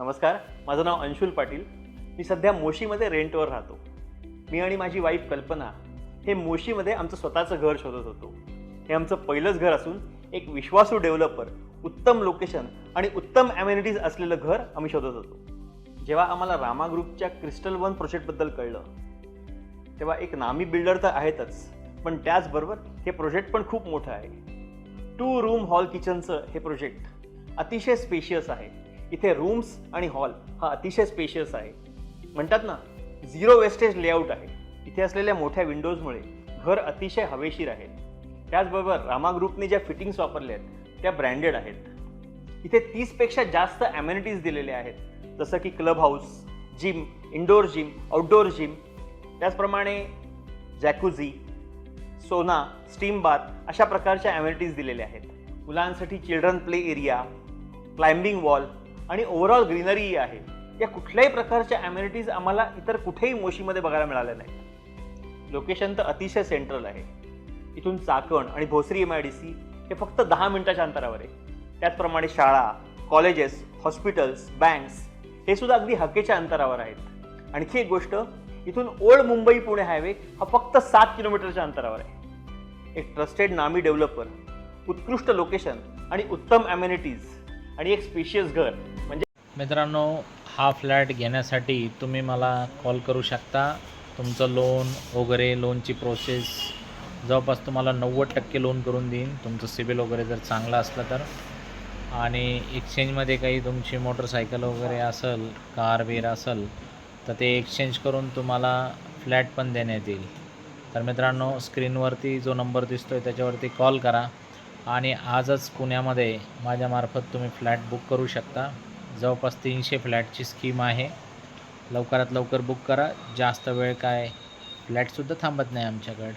नमस्कार माझं नाव अंशुल पाटील. मी सध्या मोशीमध्ये रेंटवर राहतो. मी आणि माझी वाईफ कल्पना हे मोशीमध्ये आमचं स्वतःचं घर शोधत होतो. हे आमचं पहिलंच घर असून एक विश्वासू डेव्हलपर उत्तम लोकेशन आणि उत्तम ॲम्युनिटीज असलेलं घर आम्ही शोधत होतो. जेव्हा आम्हाला रामा ग्रुपच्या क्रिस्टल वन प्रोजेक्टबद्दल कळलं तेव्हा एक नामी बिल्डर तर आहेतच पण त्याचबरोबर हे प्रोजेक्ट पण खूप मोठं आहे. टू रूम हॉल किचनचं हे प्रोजेक्ट अतिशय स्पेशियस आहे. इथे रूम्स आणि हॉल हा अतिशय स्पेशियस आहे. म्हणतात ना झिरो वेस्टेज लेआउट आहे. इथे असलेल्या मोठ्या विंडोजमुळे घर अतिशय हवेशीर आहे. त्याचबरोबर रामा ग्रुपने ज्या फिटिंग्स वापरल्या आहेत त्या ब्रँडेड आहेत. इथे तीसपेक्षा जास्त ॲम्युनिटीज दिलेल्या आहेत. जसं की club house gym indoor gym outdoor gym त्याचप्रमाणे जॅकुझी सोना स्टीम बाथ अशा प्रकारच्या ॲम्युनिटीज दिलेल्या आहेत. मुलांसाठी children play area climbing wall आणि ओव्हरऑल ग्रीनरीही आहे. या कुठल्याही प्रकारच्या ॲम्युनिटीज आम्हाला इतर कुठेही मोशीमध्ये बघायला मिळाल्या नाही लोकेशन तर अतिशय सेंट्रल आहे. इथून चाकण आणि Bhosari M I D C हे फक्त दहा मिनिटाच्या अंतरावर आहे. त्याचप्रमाणे शाळा कॉलेजेस हॉस्पिटल्स बँक्स हे सुद्धा अगदी हकेच्या अंतरावर आहेत. आणखी एक गोष्ट इथून ओल्ड मुंबई पुणे हायवे हा फक्त सात किलोमीटरच्या अंतरावर आहे. एक ट्रस्टेड नामी डेव्हलपर उत्कृष्ट लोकेशन आणि उत्तम ॲम्युनिटीज आणि एक स्पेशियस घर. म्हणजे मित्रांनो हा फ्लॅट घेण्यासाठी तुम्ही मला कॉल करू शकता. तुमचं लोन वगैरे लोनची प्रोसेस जवळपास तुम्हाला नव्वद टक्के लोन करून देईन. तुमचं सिबिल वगैरे जर चांगलं असलं तर. आणि एक्सचेंजमध्ये काही तुमची मोटरसायकल वगैरे असेल कार बीर असेल तर ते एक्सचेंज करून तुम्हाला फ्लॅट पण देण्यात येईल. तर मित्रांनो स्क्रीनवरती जो नंबर दिसतो आहे त्याच्यावरती कॉल करा. आणि आजच पुण्यामध्ये माझ्यामार्फत तुम्ही फ्लॅट बुक करू शकता. जवळपास तीनशे फ्लॅटची स्कीम आहे. लवकरात लवकर बुक करा. जास्त वेळ काय फ्लॅटसुद्धा थांबत नाही आमच्याकडे.